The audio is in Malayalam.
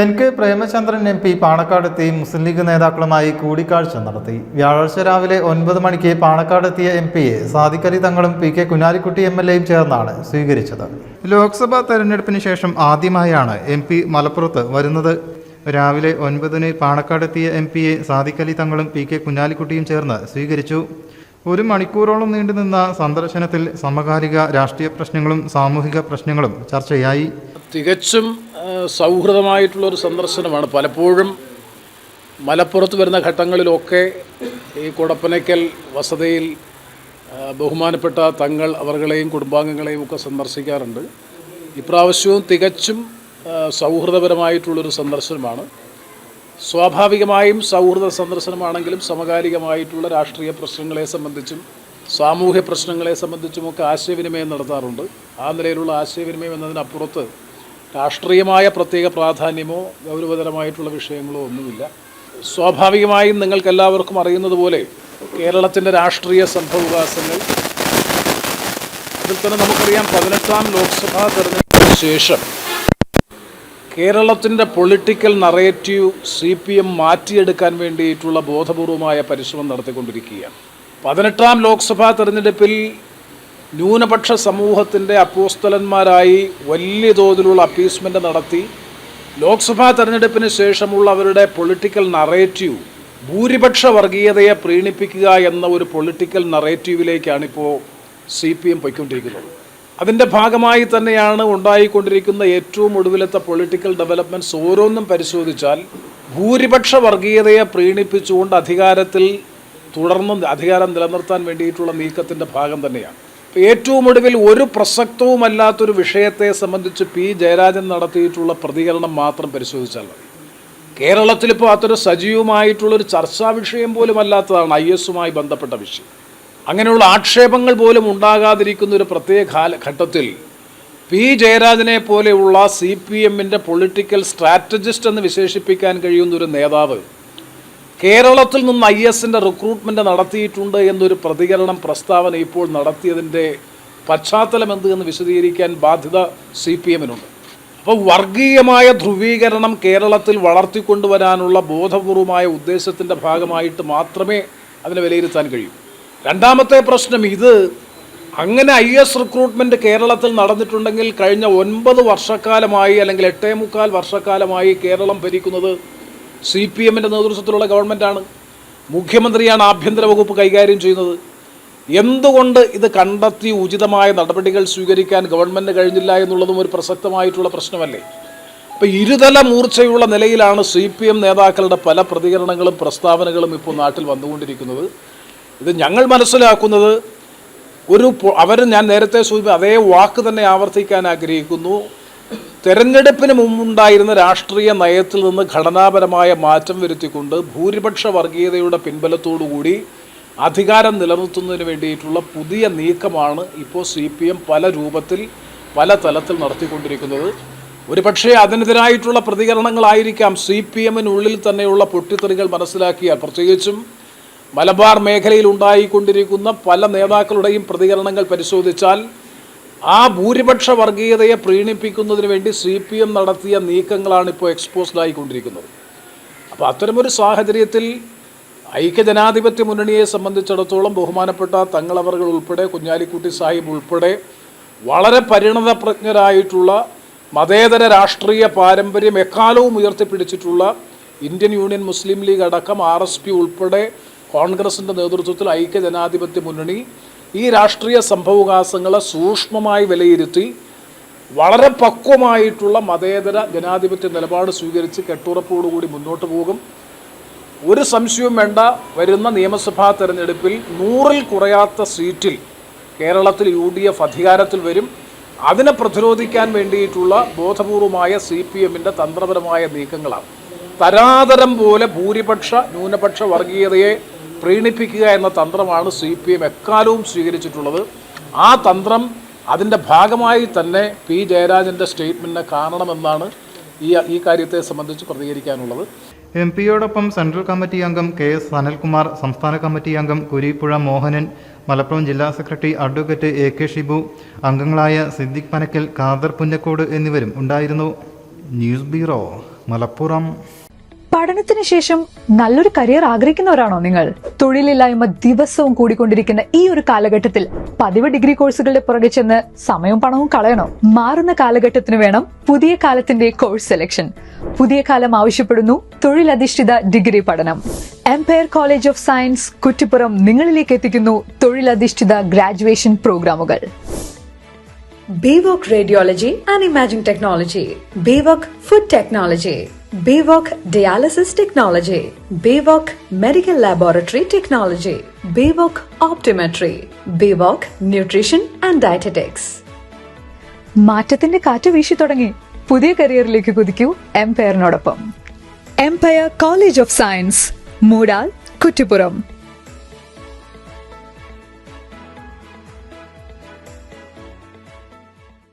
N K Premachandran M P പാണക്കാടെത്തി Muslim League നേതാക്കളുമായി കൂടിക്കാഴ്ച നടത്തി. വ്യാഴാഴ്ച രാവിലെ ഒൻപത് മണിക്ക് പാണക്കാടെത്തിയ എം പിയെ സാദിഖലി തങ്ങളും P K Kunhalikutty M L എയും ചേർന്നാണ് സ്വീകരിച്ചത്. ലോക്സഭാ തെരഞ്ഞെടുപ്പിന് ശേഷം ആദ്യമായാണ് എം പി മലപ്പുറത്ത് വരുന്നത്. രാവിലെ ഒൻപതിന് പാണക്കാടെത്തിയ എം പിയെ സാദിഖലി തങ്ങളും പി കെ കുഞ്ഞാലിക്കുട്ടിയും ചേർന്ന് സ്വീകരിച്ചു. ഒരു മണിക്കൂറോളം നീണ്ടുനിന്ന സന്ദർശനത്തിൽ സമകാലിക രാഷ്ട്രീയ പ്രശ്നങ്ങളും സാമൂഹിക പ്രശ്നങ്ങളും ചർച്ചയായി. തികച്ചും സൗഹൃദമായിട്ടുള്ളൊരു സന്ദർശനമാണ്. പലപ്പോഴും മലപ്പുറത്ത് വരുന്ന ഘട്ടങ്ങളിലൊക്കെ ഈ കുടപ്പനയ്ക്കൽ വസതിയിൽ ബഹുമാനപ്പെട്ട തങ്ങൾ അവർകളെയും കുടുംബാംഗങ്ങളെയും ഒക്കെ സന്ദർശിക്കാറുണ്ട്. ഇപ്രാവശ്യവും തികച്ചും സൗഹൃദപരമായിട്ടുള്ളൊരു സന്ദർശനമാണ്. സ്വാഭാവികമായും സൗഹൃദ സന്ദർശനമാണെങ്കിലും സമകാലികമായിട്ടുള്ള രാഷ്ട്രീയ പ്രശ്നങ്ങളെ സംബന്ധിച്ചും സാമൂഹ്യ പ്രശ്നങ്ങളെ സംബന്ധിച്ചുമൊക്കെ ആശയവിനിമയം നടത്താറുണ്ട്. ആ നിലയിലുള്ള ആശയവിനിമയം എന്നതിനപ്പുറത്ത് രാഷ്ട്രീയമായ പ്രത്യേക പ്രാധാന്യമോ ഗൗരവതരമായിട്ടുള്ള വിഷയങ്ങളോ ഒന്നുമില്ല. സ്വാഭാവികമായും നിങ്ങൾക്കെല്ലാവർക്കും അറിയുന്നത് പോലെ കേരളത്തിന്റെ രാഷ്ട്രീയ സംഭവവികാസങ്ങൾ അതിൽ തന്നെ നമുക്കറിയാം പതിനെട്ടാം ലോക്സഭാ തെരഞ്ഞെടുപ്പിന് ശേഷം കേരളത്തിന്റെ political narrative C P M മാറ്റിയെടുക്കാൻ വേണ്ടിയിട്ടുള്ള ബോധപൂർവമായ പരിശ്രമം നടത്തിക്കൊണ്ടിരിക്കുകയാണ്. പതിനെട്ടാം ലോക്സഭാ തെരഞ്ഞെടുപ്പിൽ ന്യൂനപക്ഷ സമൂഹത്തിന്റെ അപ്പോസ്തലന്മാരായി വലിയ തോതിലുള്ള അപ്പീസ്മെന്റ് നടത്തി ലോക്സഭാ തെരഞ്ഞെടുപ്പിന് ശേഷമുള്ള അവരുടെ പൊളിറ്റിക്കൽ നറേറ്റീവ് ഭൂരിപക്ഷ വർഗീയതയെ പ്രീണിപ്പിക്കുക എന്ന ഒരു പൊളിറ്റിക്കൽ നറേറ്റീവിലേക്കാണിപ്പോൾ സി പി എം പൊയ്ക്കൊണ്ടിരിക്കുന്നത്. അതിന്റെ ഭാഗമായി തന്നെയാണ് ഉണ്ടായിക്കൊണ്ടിരിക്കുന്ന ഏറ്റവും ഒടുവിലത്തെ പൊളിറ്റിക്കൽ ഡെവലപ്മെന്റ്സ് ഓരോന്നും പരിശോധിച്ചാൽ ഭൂരിപക്ഷ വർഗീയതയെ പ്രീണിപ്പിച്ചുകൊണ്ട് അധികാരത്തിൽ തുടർന്നും അധികാരം നിലനിർത്താൻ വേണ്ടിയിട്ടുള്ള നീക്കത്തിന്റെ ഭാഗം തന്നെയാണ്. ഏറ്റവും ഒടുവിൽ ഒരു പ്രസക്തവുമല്ലാത്തൊരു വിഷയത്തെ സംബന്ധിച്ച് പി ജയരാജൻ നടത്തിയിട്ടുള്ള പ്രതികരണം മാത്രം പരിശോധിച്ചാൽ മതി. കേരളത്തിലിപ്പോൾ അതൊരു സജീവമായിട്ടുള്ളൊരു ചർച്ചാ വിഷയം പോലും അല്ലാത്തതാണ് ഐ എസുമായി ബന്ധപ്പെട്ട വിഷയം. അങ്ങനെയുള്ള ആക്ഷേപങ്ങൾ പോലും ഉണ്ടാകാതിരിക്കുന്ന ഒരു പ്രത്യേക ഘട്ടത്തിൽ പി ജയരാജനെ പോലെയുള്ള സി പി എമ്മിന്റെ പൊളിറ്റിക്കൽ സ്ട്രാറ്റജിസ്റ്റ് എന്ന് വിശേഷിപ്പിക്കാൻ കഴിയുന്ന ഒരു നേതാവ് കേരളത്തിൽ നിന്ന് ഐ എസിന്റെ റിക്രൂട്ട്മെന്റ് നടത്തിയിട്ടുണ്ട് എന്നൊരു പ്രതികരണം പ്രസ്താവന ഇപ്പോൾ നടത്തിയതിന്റെ പശ്ചാത്തലം എന്ത് എന്ന് വിശദീകരിക്കാൻ ബാധ്യത സി പി എമ്മിനുണ്ട്. അപ്പോൾ വർഗീയമായ ധ്രുവീകരണം കേരളത്തിൽ വളർത്തിക്കൊണ്ടുവരാനുള്ള ബോധപൂർവമായ ഉദ്ദേശത്തിന്റെ ഭാഗമായിട്ട് മാത്രമേ അതിനെ വിലയിരുത്താൻ കഴിയൂ. രണ്ടാമത്തെ പ്രശ്നം ഇത് അങ്ങനെ ഐ എസ് റിക്രൂട്ട്മെന്റ് കേരളത്തിൽ നടന്നിട്ടുണ്ടെങ്കിൽ കഴിഞ്ഞ ഒൻപത് വർഷക്കാലമായി അല്ലെങ്കിൽ എട്ടേ മുക്കാൽ വർഷക്കാലമായി കേരളം ഭരിക്കുന്നത് സി പി എമ്മിന്റെ നേതൃത്വത്തിലുള്ള ഗവൺമെന്റാണ് മുഖ്യമന്ത്രിയാണ് ആഭ്യന്തര വകുപ്പ് കൈകാര്യം ചെയ്യുന്നത്. എന്തുകൊണ്ട് ഇത് കണ്ടെത്തി ഉചിതമായ നടപടികൾ സ്വീകരിക്കാൻ ഗവൺമെന്റ് കഴിഞ്ഞില്ല എന്നുള്ളതും ഒരു പ്രസക്തമായിട്ടുള്ള പ്രശ്നമല്ലേ? അപ്പോൾ ഇരുതല മൂർച്ചയുള്ള നിലയിലാണ് സി പി എം നേതാക്കളുടെ പല പ്രതികരണങ്ങളും പ്രസ്താവനകളും ഇപ്പോൾ നാട്ടിൽ വന്നുകൊണ്ടിരിക്കുന്നത്. ഇത് ഞങ്ങൾ മനസ്സിലാക്കുന്നത് ഒരു അവർ ഞാൻ നേരത്തെ സൂചിപ്പിച്ച അതേ വാക്ക് തന്നെ ആവർത്തിക്കാൻ ആഗ്രഹിക്കുന്നു. തെരഞ്ഞെടുപ്പിന് മുമ്പുണ്ടായിരുന്ന രാഷ്ട്രീയ നയത്തിൽ നിന്ന് ഘടനാപരമായ മാറ്റം വരുത്തിക്കൊണ്ട് ഭൂരിപക്ഷ വർഗീയതയുടെ പിൻബലത്തോടുകൂടി അധികാരം നിലനിർത്തുന്നതിന് വേണ്ടിയിട്ടുള്ള പുതിയ നീക്കമാണ് ഇപ്പോൾ സി പി എം പല രൂപത്തിൽ പല തലത്തിൽ നടത്തിക്കൊണ്ടിരിക്കുന്നത്. ഒരുപക്ഷേ അതിനെതിരായിട്ടുള്ള പ്രതികരണങ്ങളായിരിക്കാം സി പി എമ്മിനുള്ളിൽ തന്നെയുള്ള പൊട്ടിത്തെറികൾ മനസ്സിലാക്കിയാൽ. പ്രത്യേകിച്ചും മലബാർ മേഖലയിൽ ഉണ്ടായിക്കൊണ്ടിരിക്കുന്ന പല നേതാക്കളുടെയും പ്രതികരണങ്ങൾ പരിശോധിച്ചാൽ ആ ഭൂരിപക്ഷ വർഗീയതയെ പ്രീണിപ്പിക്കുന്നതിന് വേണ്ടി സി പി എം നടത്തിയ നീക്കങ്ങളാണ് ഇപ്പോൾ എക്സ്പോസ്ഡ് ആയിക്കൊണ്ടിരിക്കുന്നത്. അപ്പോൾ അത്തരമൊരു സാഹചര്യത്തിൽ ഐക്യജനാധിപത്യ മുന്നണിയെ സംബന്ധിച്ചിടത്തോളം ബഹുമാനപ്പെട്ട തങ്ങളവറുകൾ ഉൾപ്പെടെ കുഞ്ഞാലിക്കുട്ടി സാഹിബ് ഉൾപ്പെടെ വളരെ പരിണതപ്രജ്ഞരായിട്ടുള്ള മതേതര രാഷ്ട്രീയ പാരമ്പര്യം എക്കാലവും ഉയർത്തിപ്പിടിച്ചിട്ടുള്ള ഇന്ത്യൻ യൂണിയൻ മുസ്ലിം ലീഗ് അടക്കം ആർ എസ് പി ഉൾപ്പെടെ കോൺഗ്രസിന്റെ നേതൃത്വത്തിൽ ഐക്യജനാധിപത്യ മുന്നണി ഈ രാഷ്ട്രീയ സംഭവവികാസങ്ങളെ സൂക്ഷ്മമായി വിലയിരുത്തി വളരെ പക്വമായിട്ടുള്ള മതേതര ജനാധിപത്യ നിലപാട് സ്വീകരിച്ച് കെട്ടുറപ്പോടുകൂടി മുന്നോട്ട് പോകും. ഒരു സംശയവും വേണ്ട. വരുന്ന നിയമസഭാ തെരഞ്ഞെടുപ്പിൽ നൂറിൽ കുറയാത്ത സീറ്റിൽ കേരളത്തിൽ യു ഡി എഫ് അധികാരത്തിൽ വരും. അതിനെ പ്രതിരോധിക്കാൻ വേണ്ടിയിട്ടുള്ള ബോധപൂർവമായ സി പി എമ്മിന്റെ തന്ത്രപരമായ നീക്കങ്ങളാണ്. തരാതരം പോലെ ഭൂരിപക്ഷ ന്യൂനപക്ഷ വർഗീയതയെ പ്രീണിപ്പിക്കുക എന്ന തന്ത്രമാണ് സി പി എം എക്കാലവും സ്വീകരിച്ചിട്ടുള്ളത്. ആ തന്ത്രം അതിന്റെ ഭാഗമായി തന്നെ പി ജയരാജന്റെ സ്റ്റേറ്റ്മെന്റിനെ കാണണമെന്നാണ് ഈ ഈ കാര്യത്തെ സംബന്ധിച്ച് പ്രതികരിക്കാനുള്ളത്. എം പിയോടൊപ്പം സെൻട്രൽ കമ്മിറ്റി അംഗം കെ എസ് സനൽകുമാർ സംസ്ഥാന കമ്മിറ്റി അംഗം കുരീപ്പുഴ മോഹനൻ മലപ്പുറം ജില്ലാ secretary advocate A K Shibu അംഗങ്ങളായ സിദ്ദിഖ് പനക്കൽ ഖാദർ പുന്നക്കോട് എന്നിവരും ഉണ്ടായിരുന്നു. News bureau Malappuram. പഠനത്തിന് ശേഷം നല്ലൊരു കരിയർ ആഗ്രഹിക്കുന്നവരാണോ നിങ്ങൾ? തൊഴിലില്ലായ്മ ദിവസവും കൂടിക്കൊണ്ടിരിക്കുന്ന ഈ ഒരു കാലഘട്ടത്തിൽ പതിവ് ഡിഗ്രി കോഴ്സുകളുടെ പുറകെ ചെന്ന് സമയവും പണവും കളയണോ? മാറുന്ന കാലഘട്ടത്തിന് വേണം പുതിയ കാലത്തിന്റെ കോഴ്സ് സെലക്ഷൻ പുതിയ കാലം ആവശ്യപ്പെടുന്നു തൊഴിലധിഷ്ഠിത ഡിഗ്രി പഠനം. Empire college of science Kuttippuram നിങ്ങളിലേക്ക് എത്തിക്കുന്നു തൊഴിലധിഷ്ഠിത ഗ്രാജുവേഷൻ പ്രോഗ്രാമുകൾ BVoc radiology and imaging technology BVoc food Technology, BVOC Dialysis Technology, BVOC Medical Laboratory Technology, BVOC Optometry, BVOC Nutrition and Dietetics. മാറ്റത്തിന്റെ കാറ്റ് വീശി തുടങ്ങി പുതിയ കരിയറിലേക്ക് കുതിക്കൂ എംപയറിനോടൊപ്പം Empire college of science Moodal Kuttippuram